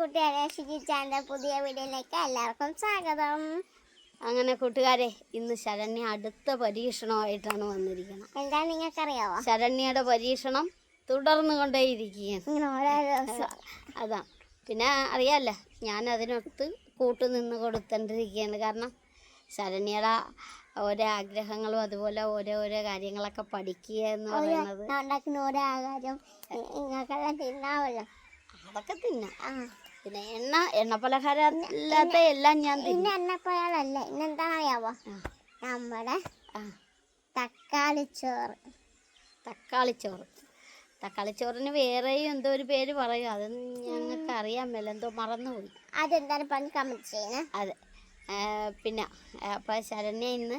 കൂട്ടുകാരെ ഷിജിച്ചാന്റെ പുതിയ വീഡിയോയിലേക്ക് എല്ലാവർക്കും സ്വാഗതം. അങ്ങനെ കൂട്ടുകാരെ ഇന്ന് ശരണ്യ അടുത്ത പരീക്ഷണമായിട്ടാണ് വന്നിരിക്കുന്നത്. എന്താ നിങ്ങൾക്കറിയാവോ? ശരണ്യയുടെ പരീക്ഷണം തുടർന്നു കൊണ്ടേയിരിക്കുകയാണ് അതാ. പിന്നെ അറിയാല്ല ഞാൻ അതിനൊത്ത് കൂട്ടു നിന്ന് കൊടുത്തോണ്ടിരിക്കുകയാണ്. കാരണം ശരണ്യയുടെ ഓരോ ആഗ്രഹങ്ങളും അതുപോലെ ഓരോ ഓരോ കാര്യങ്ങളൊക്കെ പഠിക്കുക എന്ന് പറയുന്നത്. ഉണ്ടാക്കുന്ന ഓരോ ആകാരം നിങ്ങൾക്കെല്ലാം തിന്നാവല്ലോ. അതൊക്കെ തിന്നാം. ആ. പിന്നെ എണ്ണ എണ്ണ പലഹാരം ഇല്ലാത്ത എല്ലാം ഞാൻ പിന്നെ തിന്നും എണ്ണപ്പോയാലല്ല ഇന്നെന്താണെന്നറിയാവോ അറിയാവോ നമ്മുടെ തക്കാളി ചോറ്. തക്കാളി ചോറ്. തക്കാളി ചോറിന് വേറെയും എന്തോ ഒരു പേര് പറയും. അത് ഞങ്ങൾക്ക് അറിയാൻ മേല. എന്തോ മറന്നുപോയി. അതെന്താണ് പറഞ്ഞ് കമന്റ് ചെയ്യണേ. അതെ. പിന്നെ അപ്പോൾ ശരണ്യ ഇന്ന്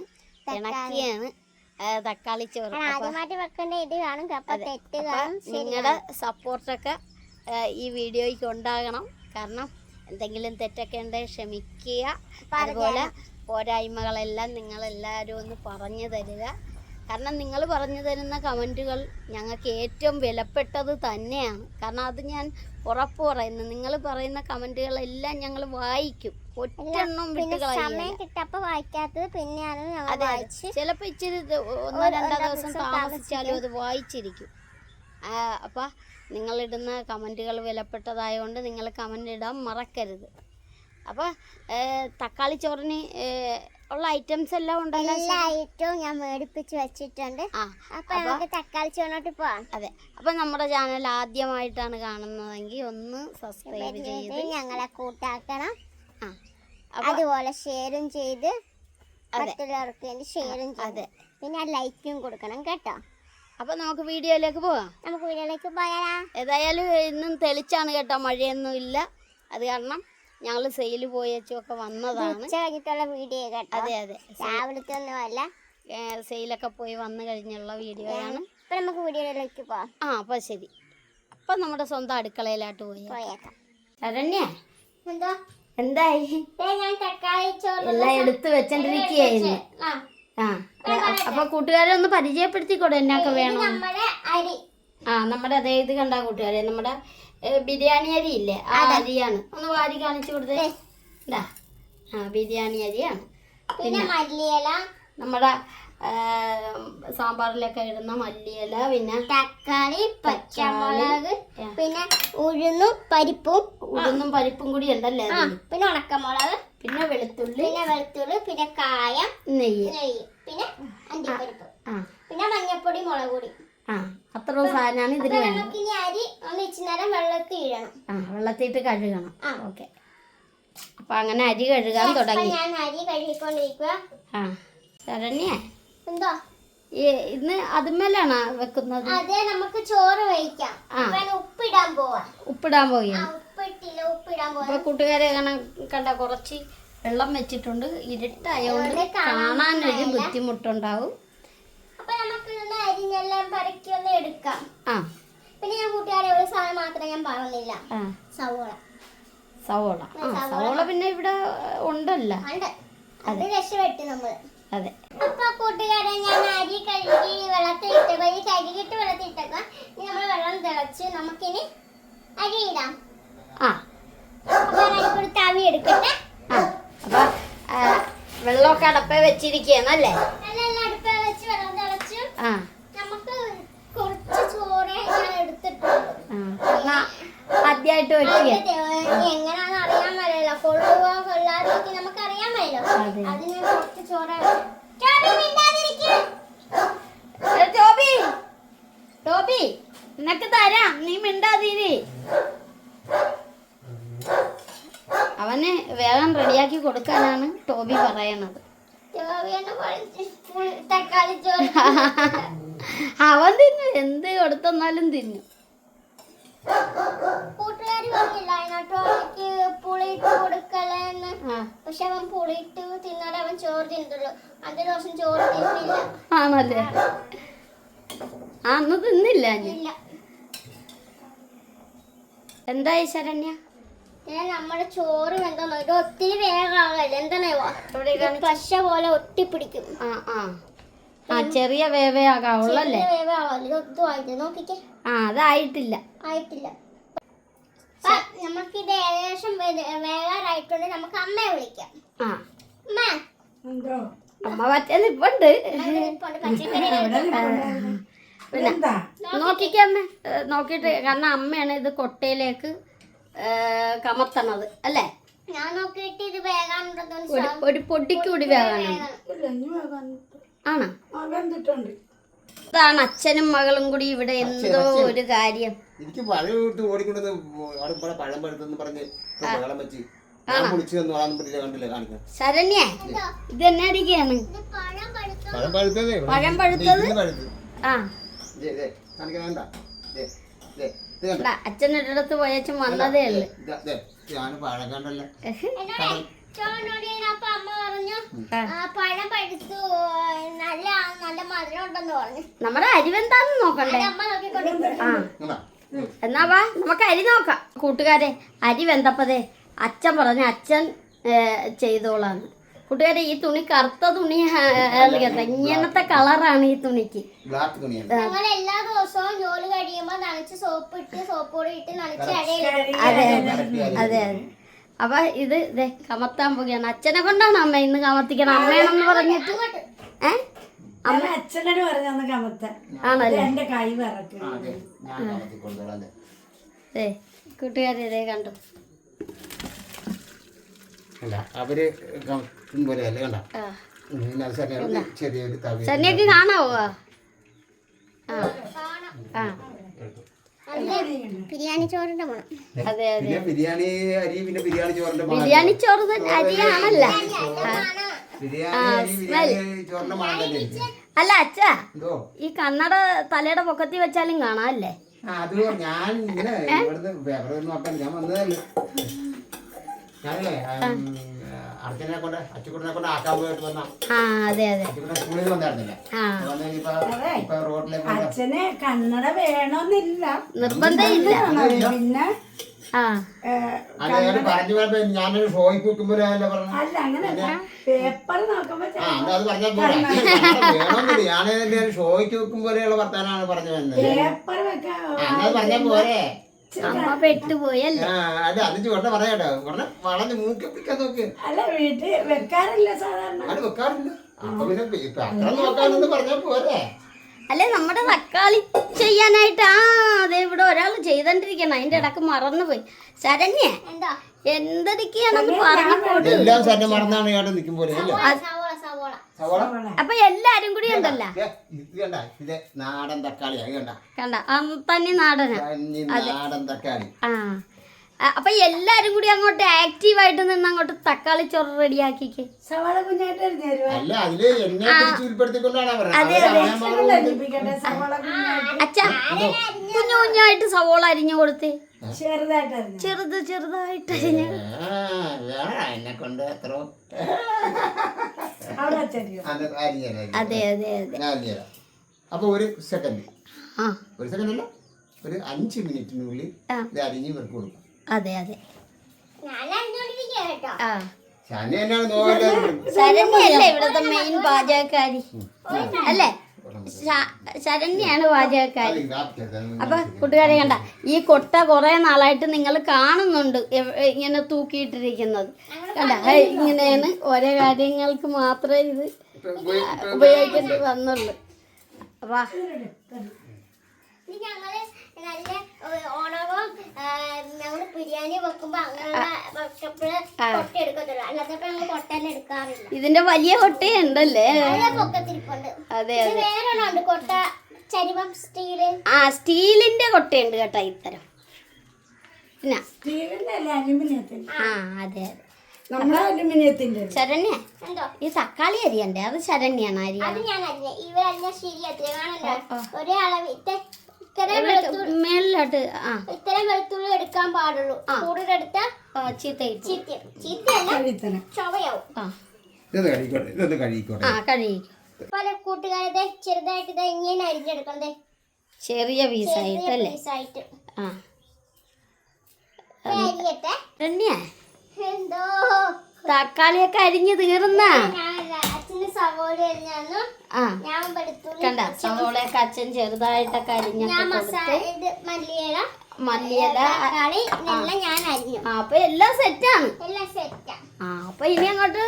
ഇണക്കിയാണ് തക്കാളി ചോറ്. ഞാൻ ആദ്യമായിട്ട് വെക്കേണ്ട ഇത് കാണും. നിങ്ങളുടെ സപ്പോർട്ടൊക്കെ ഈ വീഡിയോയ്ക്ക് ഉണ്ടാകണം. കാരണം എന്തെങ്കിലും തെറ്റൊക്കെ ഉണ്ടെങ്കിൽ ക്ഷമിക്കുക. അതുപോലെ പോരായ്മകളെല്ലാം നിങ്ങളെല്ലാവരും ഒന്ന് പറഞ്ഞു തരിക. കാരണം നിങ്ങൾ പറഞ്ഞു തരുന്ന കമന്റുകൾ ഞങ്ങൾക്ക് ഏറ്റവും വിലപ്പെട്ടത് തന്നെയാണ്. കാരണം അത് ഞാൻ ഉറപ്പ് പറയുന്നു. നിങ്ങൾ പറയുന്ന കമന്റുകളെല്ലാം ഞങ്ങൾ വായിക്കും. ഒറ്റെണ്ണം സമയം കിട്ടപ്പോ വായിക്കാത്തത് പിന്നെയാണ് അതെ ചിലപ്പോ ഇച്ചിരി ഒന്നോ രണ്ടോ ദിവസം താമസിച്ചാലും അത് വായിച്ചിരിക്കും. അപ്പം നിങ്ങളിടുന്ന കമന്റുകൾ വിലപ്പെട്ടതായതുകൊണ്ട് നിങ്ങൾ കമന്റ് ഇടാൻ മറക്കരുത്. അപ്പോൾ തക്കാളി ചോറിന് ഉള്ള ഐറ്റംസ് എല്ലാം ഉണ്ടല്ലോ എല്ലാ ഐറ്റവും ഞാൻ മേടിപ്പിച്ച് വെച്ചിട്ടുണ്ട്. അപ്പോൾ അപ്പൊ നമുക്ക് തക്കാളി ചോറിനോട്ട് പോവാം. അതെ. അപ്പോൾ നമ്മുടെ ചാനൽ ആദ്യമായിട്ടാണ് കാണുന്നതെങ്കിൽ ഒന്ന് സബ്സ്ക്രൈബ് ചെയ്ത് ഞങ്ങളെ കൂട്ടാക്കണം. ആ അതുപോലെ ഷെയറും ചെയ്ത് അതെ. മറ്റുള്ളവർക്ക് വേണ്ടി ഷെയറും ചെയ്ത് പിന്നെ ലൈക്കും കൊടുക്കണം കേട്ടോ. അപ്പം നമുക്ക് വീഡിയോയിലേക്ക് പോവാം. നമുക്ക് വീഡിയോയിലേക്ക് പോയാലാ. ഏതായാലും ഇന്നും തെളിച്ചാണ് കേട്ടോ മഴയൊന്നും ഇല്ല. അത് കാരണം ഞങ്ങൾ സെയിൽ പോയച്ചൊക്കെ വന്നതാണ്. ഉച്ച കഴിഞ്ഞിട്ടുള്ള വീഡിയോ കേട്ടോ. അതെ അതെ. രാവിലത്തെ ഒന്നുമല്ല സെയിലൊക്കെ പോയി വന്നു കഴിഞ്ഞുള്ള വീഡിയോയാണ്. ഇപ്പൊ നമുക്ക് വീഡിയോയിലേക്ക് പോവാം. ആ അപ്പൊ ശരി. അപ്പൊ നമ്മുടെ സ്വന്തം അടുക്കളയിലായിട്ട് പോയി. പോയേക്കാം. ശരണ്യ. എന്തോ? എന്തായി? ഞാൻ തക്കാളി ചോറ് എല്ലാം എടുത്ത് വെച്ചോണ്ടിരിക്കുകയായിരുന്നു. ആ. ആ അപ്പൊ കൂട്ടുകാരെ ഒന്ന് പരിചയപ്പെടുത്തിക്കോടെ എന്നൊക്കെ വേണം. ആ നമ്മുടെ അതേ ഇത് കണ്ട കൂട്ടുകാരെ നമ്മുടെ ബിരിയാണി അരി ഇല്ലേ? ആ അരിയാണ്. ഒന്ന് വാരി കാണിച്ചു കൊടുത്തേ. ഇതാ. ആ ബിരിയാണി അരിയാണ്. പിന്നെ മല്ലിയില. നമ്മുടെ സാമ്പാറിലൊക്കെ ഇടുന്ന മല്ലിയില പിന്നെ തക്കാളി പച്ചമുളക് പിന്നെ ഉഴുന്നും പരിപ്പും. ഉഴുന്നും പരിപ്പും കൂടി ഉണ്ടല്ലേ പിന്നെ ഉണക്കമുളക്. പിന്നെ വെളുത്തുള്ളി. പിന്നെ വെളുത്തുള്ളി പിന്നെ കായം നെയ്യ്. നെയ്യ് പിന്നെ അണ്ടിപ്പരിപ്പ് പിന്നെ മഞ്ഞപ്പൊടി മുളക് പൊടി. ആ അത്ര സാധനമാണ് ഇതിന് വേണ്ടത്. നമുക്ക് ഇനി അരി ഒന്ന് ഇച്ചിരി നേരം വെള്ളത്തിൽ ഇടണം. ആ വെള്ളത്തിയിട്ട് കഴുകണം. ആ. ഓക്കെ. അപ്പൊ അങ്ങനെ അരി കഴുകാൻ തുടങ്ങി. ഞാൻ അരി കഴുകിക്കൊണ്ടിരിക്കുക ആ ശരണ്യ. എന്തോ? ഇന്ന് അതുമേലാണോ വെക്കുന്നത്? അതെ നമുക്ക് ചോറ് ഞാൻ ഉപ്പിടാൻ പോവാ. ഉപ്പിടാൻ പോവുകയാണ്. അപ്പൊ കൂട്ടുകാരെ കണ്ട കുറച്ച് വെള്ളം വെച്ചിട്ടുണ്ട്. ഇരുട്ടായതുകൊണ്ട് കാണാൻ കാണാനൊരു ബുദ്ധിമുട്ടുണ്ടാവും. അപ്പൊ നമുക്ക് ഇതൊന്ന് അരിഞ്ഞെല്ലാം പറക്കി ഒന്ന് എടുക്കാം. ആ. പിന്നെ ഞാൻ കൂട്ടുകാരെ ഒരു സാധനം മാത്രം ഞാൻ പറഞ്ഞില്ല. സവോള. സവോള. സവോള. പിന്നെ ഇവിടെ ഉണ്ടല്ലോ. ഉണ്ട്. അത് രക്ഷപ്പെട്ടു നമ്മൾ. അതെ. അപ്പൊ കൂട്ടുകാരെ ഞാൻ അരി കഴുകി കഴുകിയിട്ട് വെള്ളത്തിലിട്ടേക്കാം ഇനി നമ്മൾ വെള്ളം തിളച്ച് നമുക്കിനി അരി ഇടാം. ആ. ആ അപ്പൊ വെള്ളമൊക്കെ അടപ്പ വെച്ചിരിക്കുന്നല്ലേ ആ. എന്നാ ആദ്യമായിട്ട് വെക്കുക. എങ്ങനെയാണെന്ന് അറിയാൻ പറ്റില്ല കൊള്ളുവോ കൊള്ളാതിരിക്കും നമുക്ക് അറിയാൻ പറ്റില്ല അതിന് കുറച്ച് ചോറ്. ടോബി. ടോബി നിനക്ക് തരാം. നീ മിണ്ടാതീരി. അവന് വേഗം റെഡിയാക്കി കൊടുക്കാനാണ് ടോബി പറയണത്. അവൻ തിന്നു. എന്ത് കൊടുത്തെന്നാലും തിന്നു. കൂട്ടുകാരി പറഞ്ഞില്ല അതിനകത്ത് എനിക്ക് പുളിയിട്ട് കൊടുക്കലെന്ന്. പക്ഷെ അവൻ പുളിയിട്ട് തിന്നാലേ അവൻ ചോറ് ദിവസം ചോറ് തിന്നില്ല. ആണല്ലേ? ആ അന്ന് തിന്നില്ല ഞാൻ എന്തായി ശരണ്യ ഞാൻ നമ്മുടെ ചോറ് എന്താ ഇത് ഒത്തിരി വേഗമാകല്ലേ എന്താണോ പശ പോലെ ഒട്ടിപ്പിടിക്കും. ആ ആ. ആ ചെറിയ വേവേ ആകാവുള്ളല്ലേ ചെറിയ വേവാവല്ലോ ഇത് ഒത്തും നോക്കിക്കേ. ആ അതായിട്ടില്ല. ആയിട്ടില്ല. നമുക്ക് ഇത് ഏകദേശം ഏകദേശം നമുക്ക് അമ്മയെ വിളിക്കാം. ആ. അമ്മ. അമ്മ മറ്റേ നിപ്പുണ്ട് പിന്നെ നോക്കിക്കമ്മ നോക്കിയിട്ട് കാരണം അമ്മയാണ് ഇത് കൊട്ടയിലേക്ക് കമത്തണത് അല്ലേ? ഞാൻ നോക്കിയിട്ട് ഇത് ഒരു പൊടിക്ക് കൂടി വേകാനുണ്ട്. ഇല്ല ഇനി വേഗം ആണോ? ഇതാണ് അച്ഛനും മകളും കൂടി ഇവിടെ എന്തോ ഒരു കാര്യം. എനിക്ക് പഴം ഇട്ട് ഓടിക്കൊണ്ടത് അവിടെ പഴം പഴുത്തെന്ന് പറഞ്ഞ് വെച്ച് ശരണ്യ ഇത് എന്നെ അടിക്കുകയാണ് പഴം പഴുത്തു പഴം പഴുത്തതേ? ആ. ദാ, അച്ഛന്റെ അടുത്ത് പോയച്ചും വന്നതേ ദേ, ഞാൻ പഴം കണ്ടല്ലേ. എന്നോട് ചോദിച്ചോണ്ട് അപ്പൊ അമ്മ പറഞ്ഞു ആ, പഴം പഴുത്തു നല്ല നല്ല മധുരം പറഞ്ഞു. നമ്മുടെ അരിവെന്താന്ന് നോക്കണ്ടേ? എന്നാ വാ നമുക്ക് അരി നോക്കാം. കൂട്ടുകാരെ അരി വെന്തപ്പതേ അച്ഛൻ പറഞ്ഞ അച്ഛൻ ചെയ്തോളാണ് ചെയ്തോളാന്ന്. കൂട്ടുകാരെ ഈ തുണി കറുത്ത തുണി ഇങ്ങനത്തെ കളറാണ് ഈ തുണിക്ക്. എല്ലാ ദിവസവും നനച്ച് സോപ്പ് ഇട്ട് സോപ്പ് ഇട്ട് നനച്ച് അതെ. അതെ. അപ്പൊ ഇത് കമത്താൻ പോവുകയാണ്. അച്ഛനെ കൊണ്ടാണ് അമ്മ ഇന്ന് കമത്തിക്കണം അമ്മയാണെന്ന് പറഞ്ഞിട്ട് ഏ? അമ്മ അച്ഛനോട് പറഞ്ഞന്ന് കമത്ത. ആണല്ലേ? എന്റെ കൈ വിറക്കും. കൂട്ടുകാരി ഇതേ കണ്ടു. കണ്ടോ? അവർ പോലെ അല്ലേ? കണ്ട. ആ. ചെറിയൊരു തവി കാണാവോ? ആ. ആ. ബിരിയാണി ചോറിന്റെ മണം. അതെ അതെ. ബിരിയാണി അരി പിന്നെ ബിരിയാണി ചോറിന്റെ മണം. ബിരിയാണി ചോറ് അരിയാണല്ല. അല്ല അച്ഛ ഈ കണ്ണട തലയുടെ പൊക്കത്തി വെച്ചാലും കാണാല്ലേ? അത് ഞാൻ ഇങ്ങനെ ഇവിടുന്ന് പേപ്പർ ഞാൻ വന്നതല്ലേ. ഞാനേ അർച്ചനെ കൊണ്ട് അച്ചുക്കുട്ടനെ കൊണ്ട് ആക്കാൻ പോയിട്ട് വന്ന. ആ അതെ അതെ. അച്ചുക്കുട്ടൻ സ്കൂളിൽ വന്നായിരുന്നില്ല? ആ. വന്ന് ഇപ്പൊ ഇപ്പൊ റോഡിലേക്ക് കൊണ്ട് അച്ഛന് കന്നഡ വേണമെന്നില്ല നിർബന്ധമില്ല പിന്നെ പറഞ്ഞു ഞാനൊരു ഷോയ്ക്ക് വെക്കുമ്പോഴല്ലേ പറഞ്ഞു അല്ല അങ്ങനെ പേപ്പർ നോക്കുമ്പോ ആ എന്നാ അത് പറഞ്ഞാൽ പോരാ. വേണമെന്നില്ല ഞാൻ ഷോയ്ക്ക് വെക്കുമ്പോഴേയുള്ള വർത്താനാണ് പറഞ്ഞു വന്നത് പേപ്പർ വെക്കാൻ അത് പറഞ്ഞാൽ പോരെ. അമ്മ പെട്ടുപോയി അല്ലേ ആ അല്ല അത് ചുവട്ടെ പറയാട്ടോ. ഉടനെ വളഞ്ഞ് മൂക്കിപ്പിക്കാൻ നോക്ക്. അല്ല വീട്ടിൽ വെക്കാറില്ല സാധാരണ. അത് വെക്കാറില്ല. അപ്പൊ പിന്നെ ഇപ്പൊ അത്ര നോക്കാനെന്ന് പറഞ്ഞാൽ പോരെ. അല്ലെ നമ്മുടെ തക്കാളി ചെയ്യാനായിട്ട് ആ അതെ ഇവിടെ ഒരാൾ ചെയ്തോണ്ടിരിക്കണം അതിന്റെ ഇടയ്ക്ക് മറന്നുപോയി. ശരണ്യ എന്താ? എന്തൊക്കെയാണെന്ന് പറഞ്ഞു കൊടു എല്ലാം മറന്നാണ് സവോള? അപ്പൊ എല്ലാരും കൂടി ഉണ്ടല്ല. ഏ, ഇത് കണ്ട ഇത് നാടൻ തക്കാളി കണ്ട. കണ്ട. നാടന. നാടൻ തക്കാളി. ആ. അപ്പൊ എല്ലാരും കൂടി അങ്ങോട്ട് ആക്റ്റീവ് ആയിട്ട് നിന്ന് അങ്ങോട്ട് തക്കാളി ചോറ് റെഡിയാക്കിക്ക്. സവാള അല്ല അതിൽ എന്നെ ഉൾപ്പെടുത്തിക്കൊണ്ടാണ് അച്ഛാ കുഞ്ഞു കുഞ്ഞായിട്ട് സവോള അരിഞ്ഞു കൊടുത്തേ. ചെറുത് ചെറുതായിട്ട് എന്നെ കൊണ്ട് എത്ര അത്. അതെ അതെ അപ്പൊ ഒരു സെക്കൻഡ് ആ. ഒരു സെക്കൻഡ് അല്ല ഒരു അഞ്ച് മിനിറ്റിനുള്ളിൽ. ഇത് അരിഞ്ഞ് ഇവർക്ക് കൊടുക്കും. അതെ അതെ. ശനി എന്നാണ് ശരണ്യല്ലേ ഇവിടുത്തെ മെയിൻ പാചകക്കാരി? അല്ലേ? ശരണ്യാണ് പാചകക്കാരി അപ്പൊ കൂട്ടുകാരെ കണ്ട ഈ കൊട്ട കുറെ നാളായിട്ട് നിങ്ങൾ കാണുന്നുണ്ട് ഇങ്ങനെ തൂക്കിയിട്ടിരിക്കുന്നത്. കണ്ട ഇങ്ങനെയാണ് ഓരോ കാര്യങ്ങൾക്ക് മാത്രമേ ഇത് ഉപയോഗിക്കേണ്ടി വന്നുള്ളൂ. അപ്പൊ ഇത് ഞങ്ങൾ നല്ല ഓണവും ബിരിയാണി വെക്കുമ്പോ അങ്ങനെ ഇതിന്റെ വലിയ കൊട്ടയുണ്ടല്ലേ? അതെ ഇത് വേറൊരെണ്ണം കൊട്ട സ്റ്റീൽ. ആ സ്റ്റീലിന്റെ കൊട്ടയുണ്ട് കേട്ടോ ഇത്തരം. ആ അതെ അതെ. ശരണ്യ എന്തോ? ഈ തക്കാളി അരിയണ്ടേ? അത് ശരണ്യാണ് അത് അരിയാണ് ഒരേ അളവ് ഇത്ത ഇത്രയും വെളുത്തുള്ളി മേളിലോട്ട് ആ. ഇത്രയും വെളുത്തുള്ളി എടുക്കാൻ പാടുള്ളൂ. പല കൂട്ടുകാരത്തെ ചെറുതായിട്ട് ഇത് ഇങ്ങനെ അരിഞ്ഞെടുക്കണതേ. ചെറിയ പീസായിട്ടല്ലേ പീസായിട്ട് ആ. എന്തോ? തക്കാളിയൊക്കെ അരിഞ്ഞ് തീർന്ന? സവോള കണ്ട സവോളയൊക്കെ അച്ഛൻ ചെറുതായിട്ടൊക്കെ അരിഞ്ഞൊക്കെ മല്ലിയില മല്ലിയില അപ്പൊ എല്ലാം സെറ്റാണ് ആ. അപ്പൊ ഇനി അങ്ങോട്ട്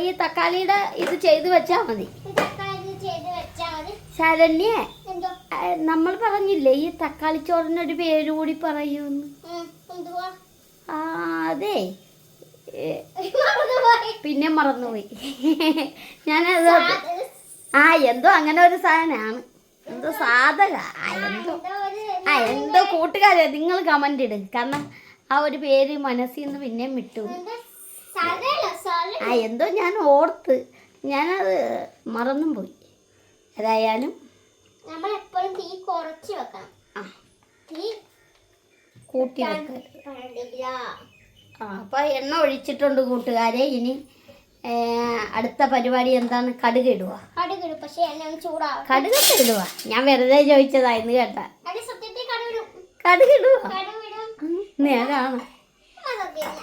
ഈ തക്കാളിയുടെ ഇത് ചെയ്തു വെച്ചാ മതി. ശരണ്യേ നമ്മൾ പറഞ്ഞില്ലേ ഈ തക്കാളി ചോറിനൊരു പേര് കൂടി പറയൂന്ന്? ആ അതെ. പിന്നെ മറന്നുപോയി. ഞാൻ ആ എന്തോ അങ്ങനെ ഒരു സാധനമാണ്. എന്തോ സാധക. ആ എന്തോ. ആ എന്തോ കൂട്ടുകാരെ. നിങ്ങൾ കമന്റ് ഇടും. കാരണം ആ ഒരു പേര് മനസ്സിൽ നിന്ന് പിന്നെയും വിട്ടു. ആ എന്തോ ഞാൻ ഓർത്ത്. ഞാനത് മറന്നും പോയി ഏതായാലും നമ്മൾ എപ്പോഴും തീ കുറച്ച് വെക്കണം. ആ. തീ കൂട്ടി പാടില്ല ആ അപ്പോൾ എണ്ണ ഒഴിച്ചിട്ടുണ്ട് കൂട്ടുകാരെ ഇനി അടുത്ത പരിപാടി എന്താണ്? കടുക് ഇടുക. കടുക് പക്ഷേ ചൂടാവും കടുകൊക്കെ ഇടുക. ഞാൻ വെറുതെ ചോദിച്ചതായിരുന്നു കേട്ടാ. കടുക് ഇടുക നേരാണ്.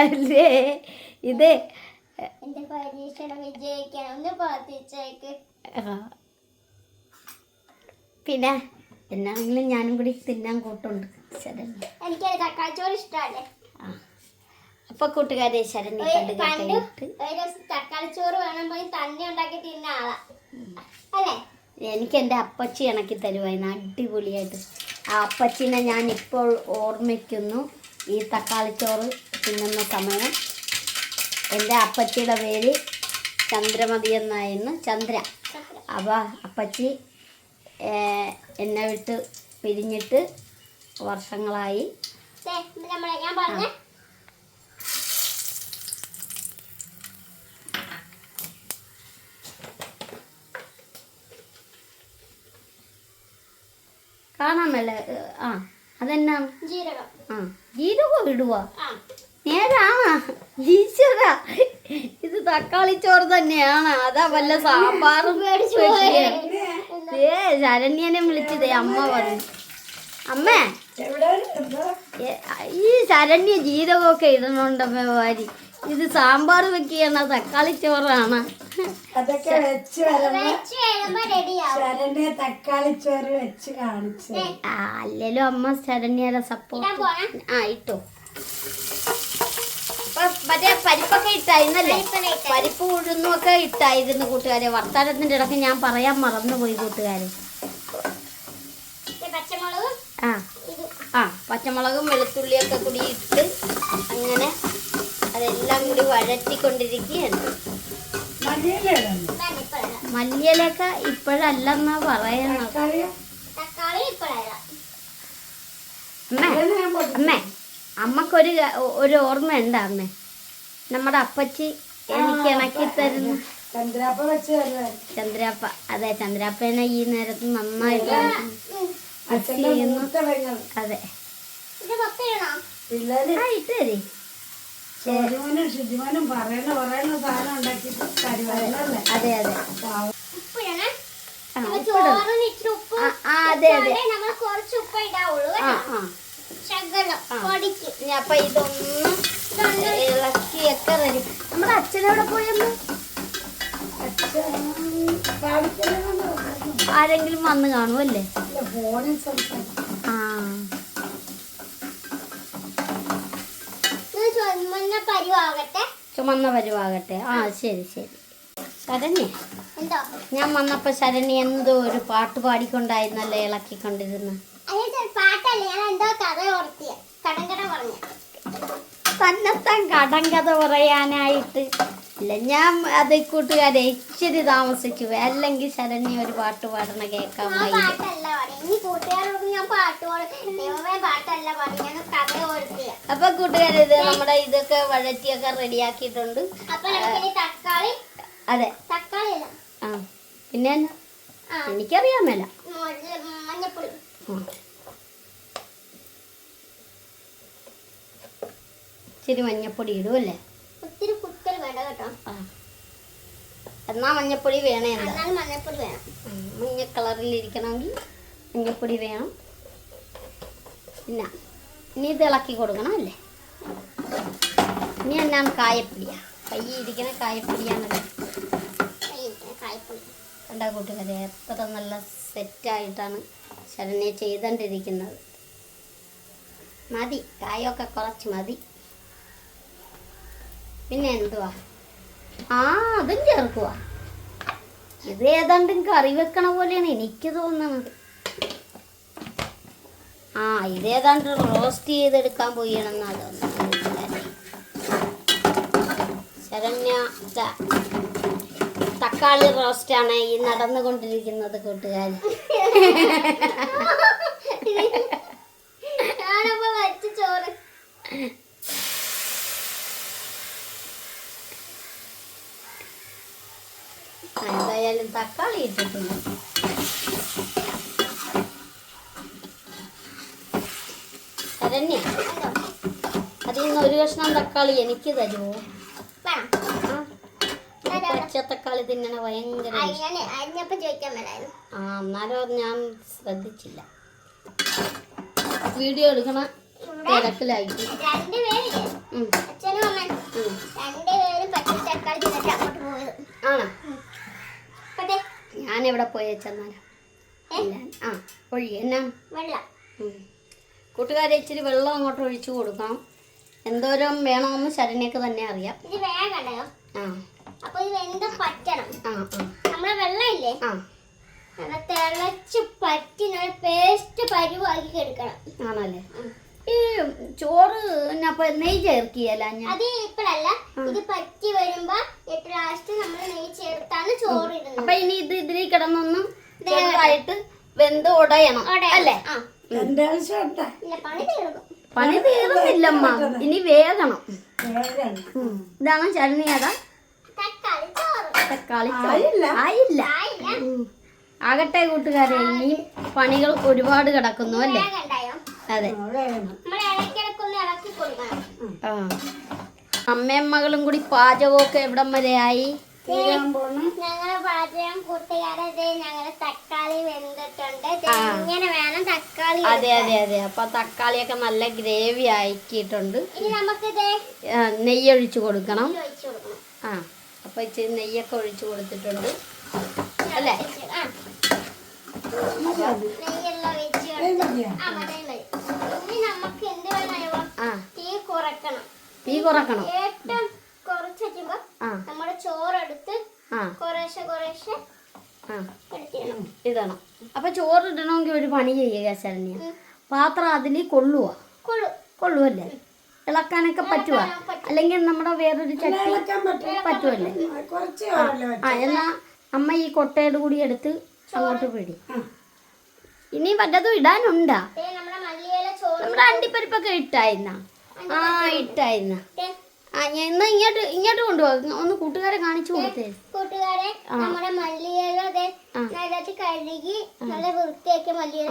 അല്ലേ? ഇത് എന്റെ പരീക്ഷണം വിജയിക്കണം. ഒന്ന് പ്രാർത്ഥിച്ചേക്ക് പിന്നെ എന്നാണെങ്കിലും ഞാനും കൂടി തിന്നാൻ കൂട്ടുണ്ട്. ശരണ്യ. എനിക്ക് തക്കാളി ചോറ് ഇഷ്ടമല്ലേ? ആ. അപ്പൊ കൂട്ടുകാരെ ശരണ്യ ഒരു കടുകൊക്കെ ഒരു ദിവസം തക്കാളി ചോറ് വേണം പോയി തന്നെ ഉണ്ടാക്കി തിന്ന ആളാ. അല്ലേ? എനിക്ക് എന്റെ അപ്പച്ചി ഇണക്കി തരുമായിരുന്നു അടിപൊളിയായിട്ട്. ആ അപ്പച്ചിനെ ഞാൻ ഇപ്പോൾ ഓർമ്മിക്കുന്നു. ഈ തക്കാളിച്ചോറ് തിന്നുന്ന സമയം. എന്റെ അപ്പച്ചിയുടെ പേര് ചന്ദ്രമതി എന്നായിരുന്നു ചന്ദ്ര. അപ്പോൾ അപ്പച്ചി എന്നെ വിട്ട് പിരിഞ്ഞിട്ട് വർഷങ്ങളായി. കാണാമല്ലേ ആ അതെന്നാ? ജീരകം. ആ ജീരകം ഇടുവാ? ഇത് തക്കാളി ചോറ് തന്നെയാണ്. അതാ വല്ല സാമ്പാറും. ഏ ശരണ്യനെ വിളിച്ചത് അമ്മ പറഞ്ഞു. അമ്മേ. ഈ ശരണ്യ ജീരകമൊക്കെ ഇടണുണ്ടമ്മ വാരി. ഇത് സാമ്പാർ വെക്കുകയാണ് തക്കാളി ചോറാണ്. അതൊക്കെ വെച്ച് ശരണ്യ തക്കാളി ചോറ് വെച്ച് കാണിച്ചു അല്ലല്ലോ അമ്മ ശരണ്യയുടെ സപ്പോർട്ട് ആ ഇട്ടോ. മറ്റേ പരിപ്പൊക്കെ ഇട്ടായിരുന്നല്ലേ. പരിപ്പ് ഉഴുന്നൊക്കെ ഇട്ടായിരുന്നു കൂട്ടുകാരെ. വർത്താനത്തിന്റെ ഇടയ്ക്ക് ഞാൻ പറയാൻ മറന്നുപോയി കൂട്ടുകാരെ. ആ. ആ പച്ചമുളകും വെളുത്തുള്ളിയൊക്കെ കൂടി ഇട്ട് അങ്ങനെ അതെല്ലാം കൂടി വഴറ്റിക്കൊണ്ടിരിക്കുകയാണ്. മല്ലിയിലൊക്കെ ഇപ്പോഴല്ലെന്നാ പറയണം അമ്മേ. അമ്മേ. അമ്മക്കൊരു ഒരു ഓർമ്മ എന്താ അമ്മേ നമ്മുടെ അപ്പച്ചി എനിക്ക് ഇണക്കി തരുന്നു. ചന്ദ്രാപ്പ വെച്ച് ചന്ദ്രാപ്പ അതെ ചന്ദ്രാപ്പനെ ഈ നേരത്ത് നന്നായിട്ട് അതെ. ഇട്ട് ശുചിമോനും ശുചിമോനും പറയണ പറയണ സാധനം ഉണ്ടാക്കി തരുമായിരുന്നല്ലേ അതെ അതെ അതെ. അതെ കുറച്ച് ഉപ്പ് ഇടാവുള്ളൂ അപ്പൊ ഇതൊന്ന് ഇളക്കിയൊക്കെ നമ്മുടെ അച്ഛനവിടെ പോയെന്ന്. ആരെങ്കിലും വന്ന് കാണുമല്ലേ ആ. ചുമന്ന പരിവാകട്ടെ? ആ ശരി ശരി. ശരണ്യ. എന്തോ? ഞാൻ വന്നപ്പോ ശരണ്യ എന്തോ ഒരു പാട്ട് പാടിക്കൊണ്ടായിരുന്നല്ലേ ഇളക്കിക്കൊണ്ടിരുന്നു. അതിന് പാട്ടല്ല? ഞാൻ എന്തോ കഥ ഓർത്തിയ. കടങ്കട പറഞ്ഞു. തന്നെത്താൻ കടം കഥ പറയാനായിട്ട് ഇല്ല ഞാൻ അത് കൂട്ടുകാരെ ഇച്ചിരി താമസിച്ചു. അല്ലെങ്കിൽ ശരണ്യ ഒരു പാട്ട് പാടണ കേൾക്കാൻ അപ്പൊ കൂട്ടുകാരെ ഇത് നമ്മുടെ ഇതൊക്കെ വഴറ്റിയൊക്കെ റെഡിയാക്കിയിട്ടുണ്ട്. അതെ. ആ പിന്നെ എനിക്കറിയാമല്ല ആ. എനിക്കറിയാൻ മേല. മഞ്ഞപ്പൊടി. ഇച്ചിരി മഞ്ഞപ്പൊടി ഇടും അല്ലേ? ഒത്തിരി കുത്തൽ വേണ്ട കേട്ടോ. എന്നാ മഞ്ഞപ്പൊടി വേണേ മഞ്ഞപ്പൊടി വേണം. മഞ്ഞ കളറിൽ ഇരിക്കണമെങ്കിൽ മഞ്ഞപ്പൊടി വേണം. പിന്നെ ഇനി ഇത് ഇളക്കി കൊടുക്കണം അല്ലേ? ഇനി എന്നാണ് കായപ്പൊടിയാ? കൈ ഇരിക്കുന്ന കായപ്പൊടിയാണല്ലോ കായപ്പൊടി. കണ്ട കൂട്ടുകാരെ എത്ര നല്ല സെറ്റായിട്ടാണ് ശരണ്യ ചെയ്തുകൊണ്ടിരിക്കുന്നത് മതി കായൊക്കെ കുറച്ച് മതി. പിന്നെ എന്തുവാ? ആ അതും ചേർക്കുക ഇത് ഏതാണ്ടും കറി വെക്കണ പോലെയാണ് എനിക്ക് തോന്നുന്നത്. ആ ഇതേതാണ്ട് റോസ്റ്റ് ചെയ്തെടുക്കാൻ പോയണെന്നാ തോന്നുന്നത്. ശരണ്യ തക്കാളി റോസ്റ്റാണ് ഈ നടന്നുകൊണ്ടിരിക്കുന്നത് കൂട്ടുകാരി ഞാനപ്പോ വച്ച ചോറ് എന്തായാലും തക്കാളി തരന്നെ അതിൽ നിന്ന് ഒരു കഷ്ണം തക്കാളി എനിക്ക് തരുമോ പച്ച തക്കാളി തിന്നണ ഭയങ്കര ആ എന്നാലും ഞാൻ ശ്രദ്ധിച്ചില്ല. വീഡിയോ എടുക്കണ തിരക്കിലായിട്ട് രണ്ട് പേരില്ലേ ഉം, അച്ഛനും അമ്മയും ഉം. രണ്ടുപേരും പച്ച തക്കാളി തിന്നിട്ട് അങ്ങോട്ട് പോയത് ആണോ പക്ഷേ ഞാൻ എവിടെ പോയി വെച്ചെന്നാലും ആ ഒഴി എന്നാ? വെള്ളം. കൂട്ടുകാരെ ഇച്ചിരി വെള്ളം അങ്ങോട്ട് ഒഴിച്ചു കൊടുക്കണം. എന്തോരം വേണമെന്ന് ശരണ്യക്ക് തന്നെ അറിയാം. ഇത് വേഗണ്ടോ ആ. അപ്പൊ ഇത് വെന്ത് പറ്റണം. ആ നമ്മളെ വെള്ളമില്ലേ? ആ. തിളച്ച് പറ്റി പേസ്റ്റ് പരിവാക്കി എടുക്കണം. ആണല്ലേ? ഈ ചോറ് നെയ്യ് ചേർക്കിയല്ല ഞാൻ? അത് ഇപ്പഴല്ല. ഇത് പറ്റി വരുമ്പോ എട്ട് ലാസ്റ്റ് നമ്മൾ നെയ് ചേർത്താണ് ചോറ് ഇടുന്നത് അപ്പൊ ഇനി ഇത് ഇതിൽ കിടന്നൊന്ന് ചെറുതായിട്ട് വെന്ത് ഉടയണം അല്ലേ? പണി തീർന്നു. പണി തീർന്നില്ലമ്മ. ഇനി വേഗണം. ഇതാണ് ചട്നി തക്കാളി ചോറ്. തക്കാളി ചോറ്. ആയില്ല. ആകട്ടെ കൂട്ടുകാരെ ഇനിയും പണികൾ ഒരുപാട് കിടക്കുന്നു അല്ലേ? അതെ. ആ. അമ്മയും മകളും കൂടി പാചകമൊക്കെ എവിടം വരെയായി തീരാൻ പോണ? ഞങ്ങളെ പാചകം കൂട്ടുകാരെ ദേ ഞങ്ങളെ തക്കാളി വെന്തിട്ടുണ്ട്. ഇങ്ങനെ വേണം തക്കാളി അതെ അതെ അതെ. അപ്പൊ തക്കാളിയൊക്കെ നല്ല ഗ്രേവി ആക്കിയിട്ടുണ്ട് ഇനി നമുക്ക് ദേ നെയ്യ് ഒഴിച്ചു കൊടുക്കണം. ഒഴിച്ചു കൊടുക്കണം. ആ അപ്പൊ ഇച്ചിരി നെയ്യൊക്കെ ഒഴിച്ചു കൊടുത്തിട്ടുണ്ട്. അല്ലേ ആ. നെയ്യെല്ലാം ഒഴിച്ച് ഏയ് മതിയോ? ആ മതി മതി ഇനി നമുക്ക് എന്ത് വേണമോ ആ തീ കുറക്കണം. തീ കുറക്കണം. ഏറ്റവും കുറച്ച് വെക്കുമ്പോ ആ. നമ്മുടെ ചോറെടുത്ത് കുറേശ്ശെ കുറേശ്ശെ ഇടണം. അപ്പൊ ചോറ് ഇടണമെങ്കിൽ ഒരു പണി ചെയ്യുക ശരണ്യ പാത്രം അതിൽ കൊള്ളുക കൊള്ളുവല്ലേ? ഇളക്കാനൊക്കെ പറ്റുക അല്ലെങ്കിൽ നമ്മുടെ വേറൊരു ചട്ടി പറ്റുവല്ലേ? പറ്റുമല്ലേ ആ എന്നാ അമ്മ ഈ കൊട്ടയുടെ കൂടി എടുത്ത് അങ്ങോട്ട് പിടി ഇനി വല്ലതും ഇടാനുണ്ടാ? നമ്മുടെ മല്ലിയില ചോറ് നമ്മുടെ അണ്ടിപ്പരിപ്പൊക്കെ ഇട്ടായിരുന്ന ആ ഇട്ടായിരുന്ന. ആ ഞാൻ എന്നാ ഇങ്ങോട്ട് ഇങ്ങോട്ട് കൊണ്ടുപോകും. ഒന്ന് കൂട്ടുകാരെ കാണിച്ചു കൊടുത്തേ. കൂട്ടുകാരെ നമ്മുടെ മല്ലിയില ദേ നല്ലത് കഴുകി നല്ല വൃത്തിയാക്കി മല്ലിയില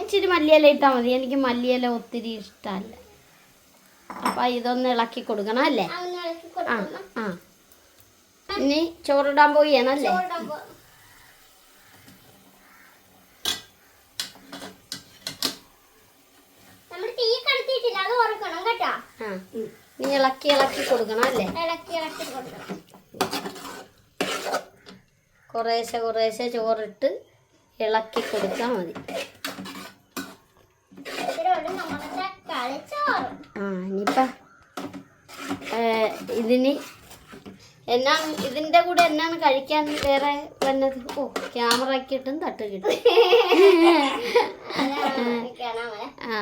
ഇച്ചിരി മല്ലിയില മതി. എനിക്ക് മല്ലിയില ഒത്തിരി ഇഷ്ടമല്ല. അപ്പൊ ഇതൊന്ന് ഇളക്കി കൊടുക്കണം അല്ലേ? ആ ആ ഇനി ചോറിടാൻ പോയാണല്ലേ ചോറിടുമ്പോ നമ്മൾ തീ കടത്തിയിട്ടില്ല അത് ഓർക്കണം കേട്ടോ ആ നീ ഇളക്കി ഇളക്കി കൊടുക്കണം അല്ലേ? ഇളക്കി ഇളക്കി കൊടുക്കണം. കുറേശ്ശെ കുറേശ്ശെ ചോറിട്ട് ഇളക്കി കൊടുത്താൽ മതി. ആ ഇനിയിപ്പം ഇതിന് എന്നാ ഇതിന്റെ കൂടെ എന്നാണ് കഴിക്കാൻ വേറെ വന്നത്? ഓ ക്യാമറ ആക്കിയിട്ടും തട്ട് കിട്ടും. ആ.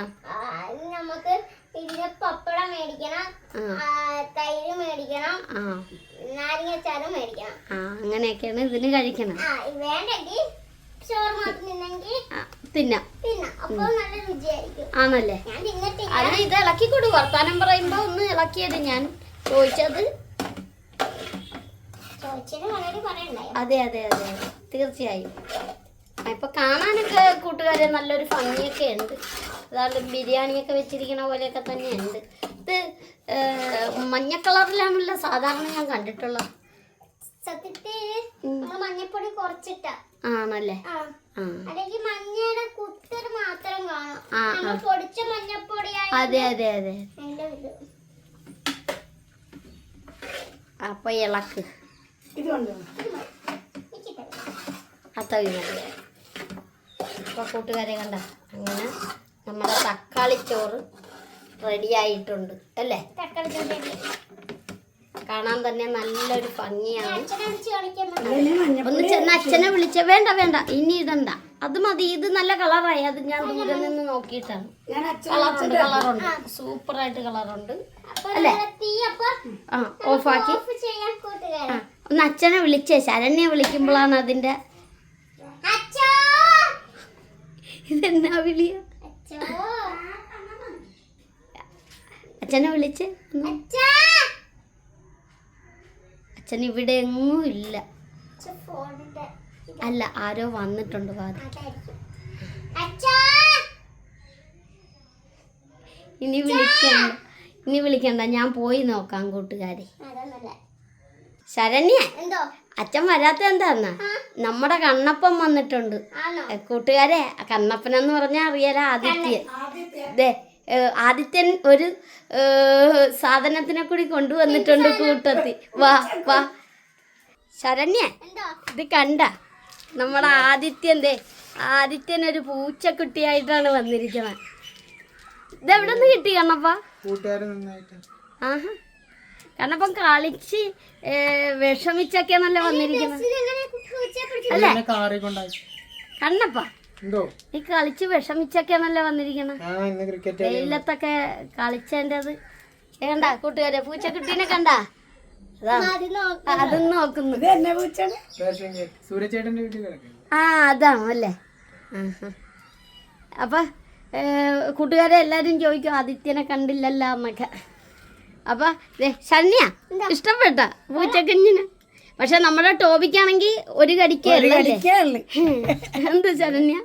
ഇതിന് പപ്പടം മേടിക്കണം. തൈര് മേടിക്കണം. നാരങ്ങച്ചാറും മേടിക്കണം. ആ അങ്ങനെയൊക്കെയാണ് ഇതിന് കഴിക്കണം വേണ്ടെങ്കിൽ ചോറ് മാത്രം തിന്നെങ്കിൽ തിന്നാം. തിന്നാം. അപ്പോൾ നല്ല രുചിയായിരിക്കും. ആണല്ലേ? അത് ഇത് ഇളക്കി കൊടു വർത്താനം പറയുമ്പോ ഒന്ന് ഇളക്കിയത് ഞാൻ ചോദിച്ചത്. അതെ അതെ അതെ തീർച്ചയായും. ഇപ്പൊ കാണാനൊക്കെ കൂട്ടുകാരെ നല്ലൊരു ഭംഗിയൊക്കെ ഉണ്ട്. അതാണ്ട് ബിരിയാണിയൊക്കെ വെച്ചിരിക്കണ പോലെയൊക്കെ തന്നെയുണ്ട്. ഇത് മഞ്ഞ കളറിലാണല്ലോ സാധാരണ ഞാൻ കണ്ടിട്ടുള്ളത്. മഞ്ഞപ്പൊടി കുറച്ചിട്ടാ. ആണല്ലേ? അല്ലെങ്കിൽ മഞ്ഞയുടെ കുത്തർ മാത്രം കാണാം. നമ്മൾ പൊടിച്ച മഞ്ഞപ്പൊടി അതെ അതെ അതെ. അപ്പൊ ഇളക്ക്. അത്തവി മതി. അപ്പൊ കൂട്ടുകാരെ കണ്ട. അങ്ങനെ. നമ്മുടെ തക്കാളി ചോറ് റെഡി ആയിട്ടുണ്ട് അല്ലേ? തക്കാളി ചോറ് കാണാൻ തന്നെ നല്ലൊരു ഭംഗിയാണ്. ഒന്ന് ചെന്ന് അച്ഛനെ വിളിച്ച വേണ്ട വേണ്ട ഇനി ഇടണ്ട. അത് മതി ഇത് നല്ല കളറായി അത് ഞാൻ ദൂരെ നിന്ന് നോക്കിയിട്ടാണ്. ഞാൻ അച്ഛൻ കളറുണ്ട്. സൂപ്പർ ആയിട്ട് കളറുണ്ട് ആ ഓഫാക്കി. ഒന്ന് അച്ഛനെ വിളിച്ചേ ശരണ്യെ വിളിക്കുമ്പോഴാണ് അതിന്റെ അച്ഛോ! ഇതെന്നാ വിളിയ? അച്ഛനെ വിളിച്ച് അച്ഛൻ ഇവിടെ എങ്ങും ഇല്ല. അല്ല ആരോ വന്നിട്ടുണ്ട് വാദ ഇനി വിളിക്കണ്ട. ഇനി വിളിക്കണ്ട. ഞാൻ പോയി നോക്കാം കൂട്ടുകാരെ. ശരണ്യ. എന്തോ? അച്ഛൻ വരാത്ത എന്താന്നാ നമ്മുടെ കണ്ണപ്പൻ വന്നിട്ടുണ്ട്. കൂട്ടുകാരെ കണ്ണപ്പൻ എന്ന് കണ്ണപ്പനെന്ന് പറഞ്ഞാൽ അറിയാല ആദിത്യൻ ദേ ആദിത്യൻ ഒരു സാധനത്തിനെ കൂടി കൊണ്ടുവന്നിട്ടുണ്ട് കൂട്ടത്തി. വാ വാ. ശരണ്യ എന്തോ? ഇത് കണ്ട. നമ്മുടെ ആദിത്യൻ ദേ ആദിത്യൻ ഒരു പൂച്ചക്കുട്ടിയായിട്ടാണ് വന്നിരിക്കുന്നത്. ഇതെവിടെ നിന്ന് കിട്ടി കണ്ണപ്പ? കൂട്ടുകാരൻ നന്നായിട്ട്. ആഹാ ഇപ്പം കളിച്ച് വിഷമിച്ചൊക്കെ വിഷമിച്ചൊക്കെയാണല്ലോ വന്നിരിക്കുന്നത്. അല്ലേ? കണ്ണപ്പ നീ കളിച്ച് വിഷമിച്ചൊക്കെയാണല്ലോ വന്നിരിക്കുന്നത്. ആ ഇന്ന് ക്രിക്കറ്റ് വെയിലത്തൊക്കെ കളിച്ചതിന്റെത് കണ്ട? കൂട്ടുകാരെ പൂച്ചക്കുട്ടീനെ കണ്ട? അതാ. അത് നോക്ക്. അതും നോക്കുന്നു. ആ അതാണോ അല്ലേ. അപ്പൊ കൂട്ടുകാരെ എല്ലാരും ചോദിക്കും ആദിത്യനെ കണ്ടില്ലല്ലോ? എന്നൊക്കെ. അപ്പൊ ദേ, ശരണ്യ ഇഷ്ടപ്പെട്ട പൂച്ചക്കഞ്ഞിന്. പക്ഷെ നമ്മുടെ ടോപിക്കാണെങ്കിൽ ഒരു കടിക്കല്ലേ എന്ത് ശരണ്യ?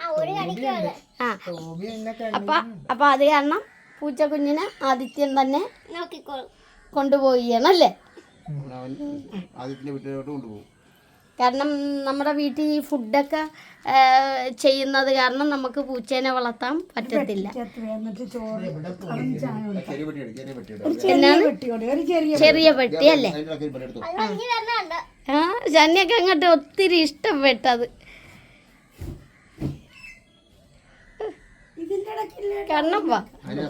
ആ അപ്പൊ അപ്പൊ അത് കാരണം പൂച്ചക്കുഞ്ഞിനെ ആദിത്യൻ തന്നെ കൊണ്ടുപോവുകയാണല്ലേ കൊണ്ടുപോയിയാണല്ലേ അവൻ ആദ്യത്തിന്റെ വീട്ടിലോട്ട് കൊണ്ടുപോകും. കാരണം നമ്മുടെ വീട്ടിൽ ഈ ഫുഡൊക്കെ ചെയ്യുന്നത് കാരണം നമുക്ക് പൂച്ചേനെ വളർത്താൻ പറ്റത്തില്ല. ചെറിയ പെട്ടി ചെറിയ പെട്ടി ചെറിയ പെട്ടിയോടെ ഒരു ചെറിയ ചെറിയ പെട്ടി. അല്ലേ? ആ ശനിയൊക്കെ അങ്ങോട്ട് ഒത്തിരി ഇഷ്ടപ്പെട്ടത്. ഇതിന്റെ ഇടയ്ക്കില്ല കണ്ണപ്പ അതിന്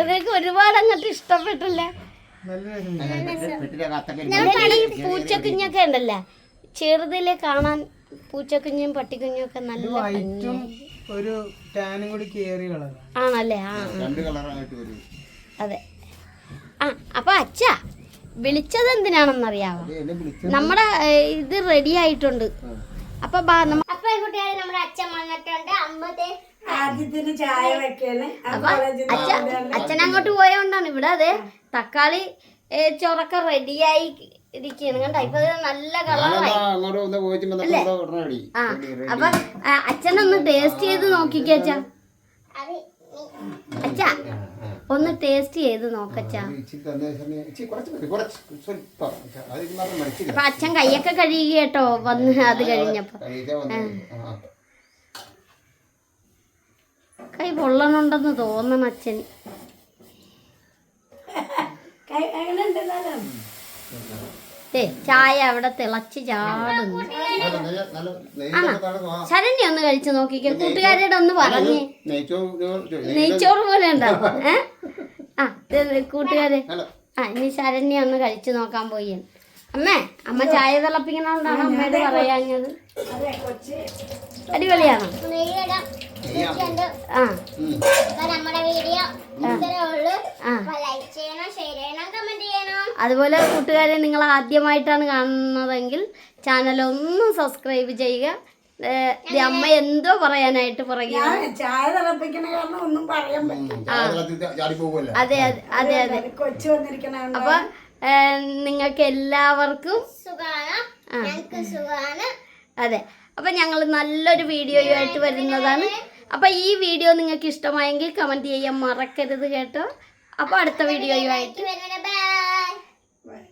അതൊക്കെ ഒരുപാട് അങ്ങോട്ട് ഇഷ്ടപ്പെട്ടില്ലേ. നല്ല രസം പെട്ടി- പെട്ടിയുടെ ഈ പൂച്ചക്കുഞ്ഞൊക്കെ ഉണ്ടല്ലേ? ചെറുതിലെ കാണാൻ പൂച്ചക്കുഞ്ഞും പട്ടിക്കുഞ്ഞും ഒക്കെ നല്ല വൈറ്റും ഒരു ടാനും കൂടി കേറി കളറാണ് ആണല്ലേ? ആ. രണ്ട് കളറായിട്ട് വരും അതെ. ആ അപ്പൊ അച്ഛ വിളിച്ചത് എന്തിനാണെന്നറിയാവോ? നമ്മടെ ഇത് റെഡി ആയിട്ടുണ്ട്. അപ്പൊ അപ്പൊ നമ്മുടെ അച്ഛൻ വന്നിട്ടുണ്ട്. അമ്മത്തെ ആദ്യത്തിന് ചായ അച്ഛൻ അങ്ങോട്ട് പോയോണ്ടാണ് ഇവിടെ അതെ. തക്കാളി ചോറൊക്കെ റെഡിയായി ഇരിക്കുകയാണ് കണ്ടോ? ഇപ്പൊ നല്ല കളറായി ആ അപ്പൊ അച്ഛനൊന്ന് ടേസ്റ്റ് ചെയ്ത് നോക്കിക്കേ അച്ഛ. അച്ഛ ഒന്ന് ടേസ്റ്റ് ചെയ്ത് നോക്കച്ചാ ഇച്ചിരി തന്നെ ഇച്ചിരി കുറച്ച് കുറച്ച്. സ്വല്പം അത് ഇത് മാത്രം മടിച്ചില്ല അപ്പൊ അച്ഛൻ കൈയൊക്കെ കഴുകി കേട്ടോ വന്ന് അത് കഴിഞ്ഞപ്പോ. കൈ പൊള്ളണുണ്ടെന്ന് തോന്നണം അച്ഛൻ കൈ- അങ്ങനെ ഉണ്ടല്ലോ ഏ ചായ അവിടെ തിളച്ച് ചാടുന്നു. ശരണ്യ ഒന്ന് കഴിച്ചു നോക്കിക്കേ കൂട്ടുകാരോട് ഒന്ന് പറഞ്ഞേ. നെയ്ച്ചോറ് പോലെ ഉണ്ടാവും ഏ? ആ കൂട്ടുകാരെ. ആ ഇനി ശരണ്യ ഒന്ന് കഴിച്ചു നോക്കാൻ പോയി. അമ്മേ അമ്മ ചായ തിളപ്പിക്കണോണ്ടാണ് അമ്മയോട് പറയാഞ്ഞത്? അതെ കൊച്ച് അടിപൊളിയാണോ. ആ. നമ്മുടെ വീഡിയോ ഇത്രേ ഉള്ളൂ. ആ. ലൈക്ക് ചെയ്യണം ഷെയർ ചെയ്യണം കമന്റ് ചെയ്യണം. അതുപോലെ കൂട്ടുകാരെ നിങ്ങൾ ആദ്യമായിട്ടാണ് കാണുന്നതെങ്കിൽ ചാനൽ ഒന്ന് സബ്സ്ക്രൈബ് ചെയ്യുക. അമ്മ എന്തോ പറയാനായിട്ട് പറയുക അതെ അതെ അതെ അതെ. കൊച്ചു വന്നിരിക്കണ അപ്പൊ നിങ്ങൾക്ക് എല്ലാവർക്കും സുഖാണ്. അതെ. അപ്പം ഞങ്ങൾ നല്ലൊരു വീഡിയോയുമായിട്ട് വരുന്നതാണ്. അപ്പം ഈ വീഡിയോ നിങ്ങൾക്ക് ഇഷ്ടമായെങ്കിൽ കമന്റ് ചെയ്യാൻ മറക്കരുത് കേട്ടോ. അപ്പോൾ അടുത്ത വീഡിയോയുമായിട്ട്. ബൈ